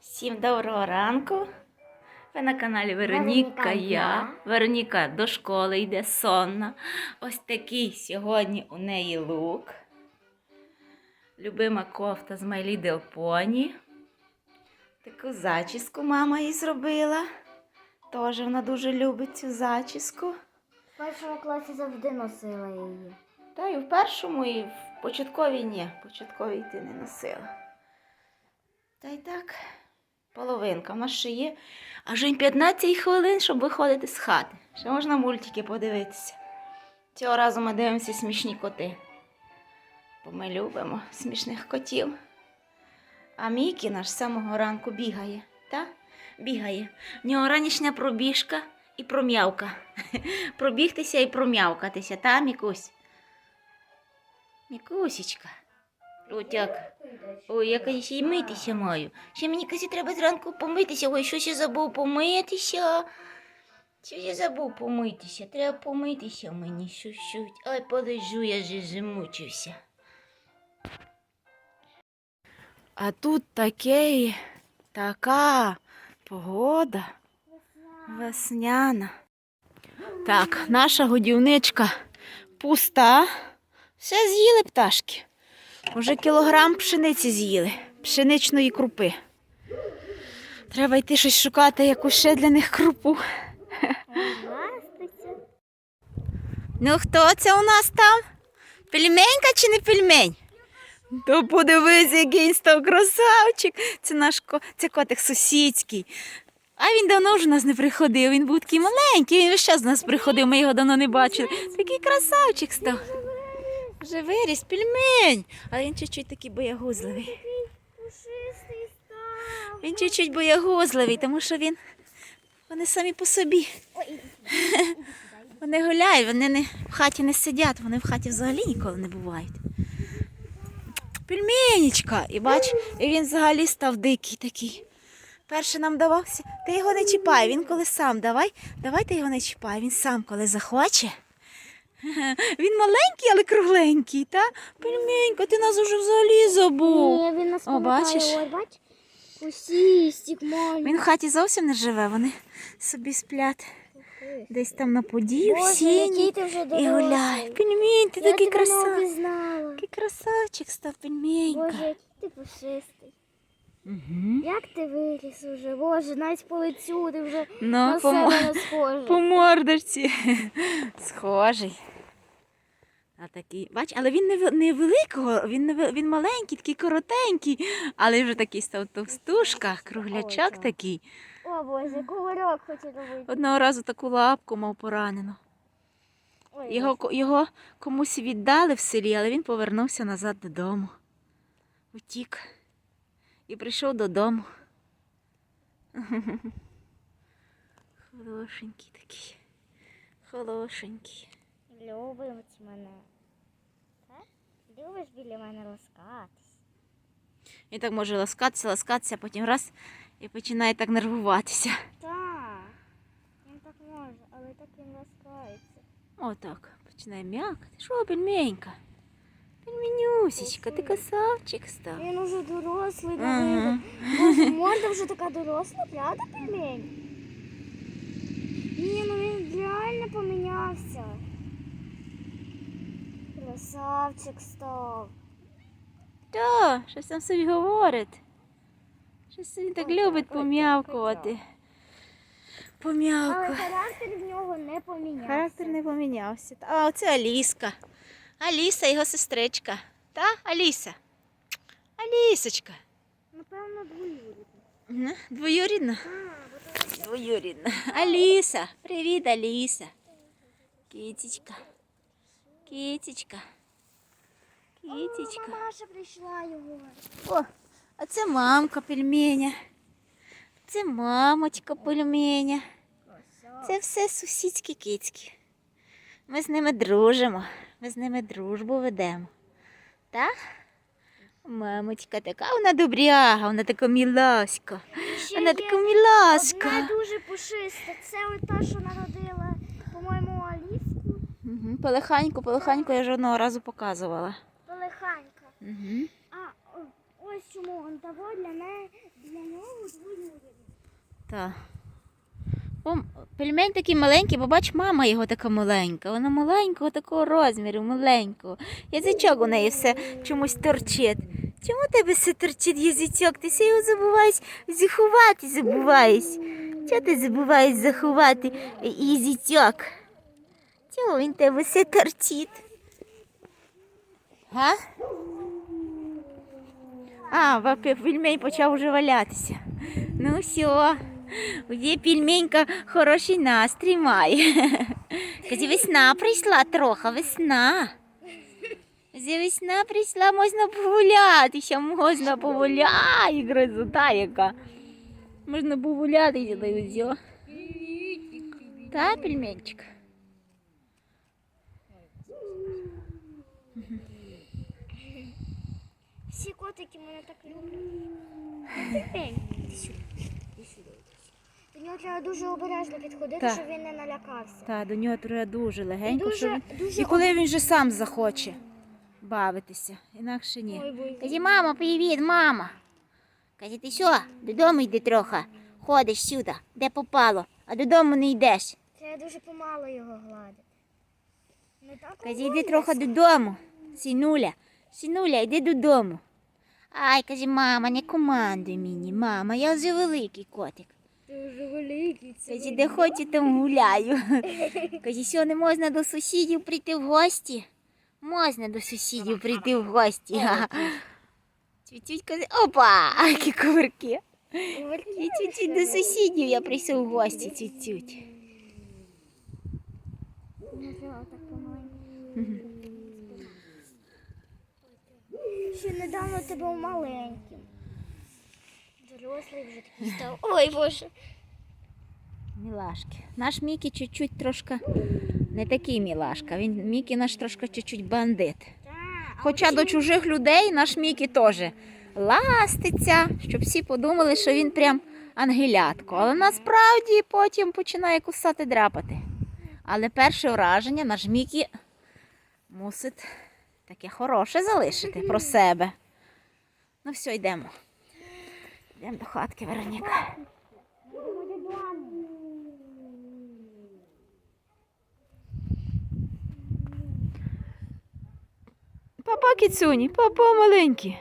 Всім доброго ранку. Ви на каналі Вероніка я. Вероніка до школи йде сонна. Ось такий сьогодні у неї лук. Любима кофта з My Little Pony. Таку зачіску мама їй зробила. Теж вона дуже любить цю зачіску. В першому класі завжди носила її. Та і в першому, і в початковій ні. В початковій ти не носила. Та й так, половинка. У нас ще є аж 15 хвилин, щоб виходити з хати. Ще можна мультики подивитися. Цього разу ми дивимося смішні коти. Бо ми любимо смішних котів. А Мікі наш з самого ранку бігає, та? Бігає. В нього ранішня пробіжка і пром'явка. Пробігтися і пром'явкатися, та, Мікусь? Мікусічка. Отяк. Ой, я ще й митися маю. Ще мені казі, треба зранку помитися. Ой, щось я забув помитися. Щось я забув помитися. Треба помитися мені щось. Ой, полежу, я же замучився. А тут таке, така погода весняна. Так, наша годівничка пуста. Все з'їли пташки. Уже кілограм пшениці з'їли, пшеничної крупи. Треба йти щось шукати, яку ще для них крупу. Ну хто це у нас там? Пельменька чи не пельмень? То подивись, який він став красавчик. Це наш ко... це котик сусідський. А він давно вже нас не приходив. Він був такий маленький, він весь час до нас приходив, ми його давно не бачили. Такий красавчик став. Вже виріс пельмень. Але він чуть-чуть такий боягузливий. Він чуть-чуть боягузливий, тому що він. Вони самі по собі. Вони гуляють, вони не, в хаті не сидять, вони в хаті взагалі ніколи не бувають. Пельменічка. І бач, і він взагалі став дикий такий. Перше нам давався, ти його не чіпай, він коли сам давай, давай ти його не чіпай, він сам коли захоче. Він маленький, але кругленький, та? Пельменька, ти нас уже взагалі забув. Ні, він нас О, бачиш? Ой, бач? Пусістик маленький. Він в хаті зовсім не живе, вони собі сплять десь там на події, в сіні і гуляють. Пельмень, ти Я такий тебе не красавчик. обізнала. Який красавчик став пельменька. Боже, який ти пушистий. Угу. Як ти виріс уже? Боже, навіть по лицю ти вже Ну, на по, себе схожий. по мордочці. Схожий. А такий, бач, але він не, не великого, він, не, він маленький, такий коротенький, але вже такий став товстушка, круглячок так. такий. О, Боже, кувырок хоче робити. Одного разу таку лапку мав поранену. Ой, Його, його комусь віддали в селі, але він повернувся назад додому. Утік. І прийшов додому. Хорошенький такий. Хорошенький. Любить мене. Так? Любиш біля мене ласкатись. Він так може ласкатися, ласкатися, потім раз і починає так нервуватися. Так. Він так може, але так він ласкається. Отак. Починає м'якати. Що, пельменька? Пельменюсечка, ти красавчик став. Він уже дорослий Ага. Боже, морда вже така доросла, правда, пельмень? Ні, ну він реально помінявся. Красавчик став. Та, щось там собі говорить. Щось він так Ой, любить так, ой, пом'явкувати. Але Пом'явку. характер в нього не помінявся. Характер не помінявся. А оце Аліска. Аліса, його сестричка. Та, Аліса. Алісочка. Напевно, Двоюрідна? А, бо то Двоюрідна. Аліса. Привіт, Аліса. Кітечка. Кітечка. Кітечка. Мамаша прийшла його. О, а це мамка пельменя. Це мамочка пельменя. Це все сусідські кицькі. Ми з ними дружимо. Ми з ними дружбу ведемо. Так? Мамочка така, вона добряга, вона така міласька. Ще Вона така міласька. Одна дуже пушиста. Це от та, що народила, по-моєму, Аліску. Угу. Полеханьку, полеханьку я вже одного разу показувала. Полеханька. Угу. А ось чому он того для неї для нього Так. Пельмень такий маленький, бо бач, мама його така маленька. Вона маленького такого розміру, маленького. Язичок у неї все чомусь торчить. Чому тебе все торчить язичок? Ти все його забуваєш заховати, забуваєш. Чого ти забуваєш заховати язичок? Чого він тебе все торчить? Га? А, пельмень почав уже валятися. Ну все, вже пельменька хороший настрій має. Каже, весна прийшла трохи, весна. Вже весна прийшла, можна погулятися, можна погуляти, красота яка. Можна погулятися, да й все. Та, пельменчик? Всі котики мене так люблять. Ей, іди сюди, іди сюди. До нього треба дуже обережно підходити, Так. щоб він не налякався. Та, до нього треба дуже легенько, Дуже- щоб він... дуже І коли він же сам захоче бавитися, інакше ні. Ой, бой. Каже, мама, привіт, мама. Каже, ти що, додому йди трохи. Ходиш сюди, де попало, а додому не йдеш. Треба дуже помало його гладити. Не так Каже, йди трохи додому. Сінуля, сінуля, йди додому. Ай, каже, мама, не командуй мені, мама, я вже великий котик. Дуже великий. Каже, де хочу, там гуляю. Каже, що не можна до сусідів прийти в гості? Можна до сусідів прийти в гості. Чуть-чуть каже, опа, які ковирки. І чуть-чуть до сусідів я прийшов в гості, чуть-чуть. Ще недавно ти був маленьким. Дорослий вже такий став. Ой, Боже. Мілашки. Наш Мікі чуть-чуть трошки не такий мілашка. Він Мікі наш трошки чуть-чуть бандит. Хоча до чужих людей наш Мікі теж ластиться, щоб всі подумали, що він прям ангелятко. Але насправді потім починає кусати драпати. Але перше враження наш Мікі мусить таке хороше залишити про себе. Ну все, йдемо. Йдемо до хатки, Вероніка. Папа кіцюні, папа маленький.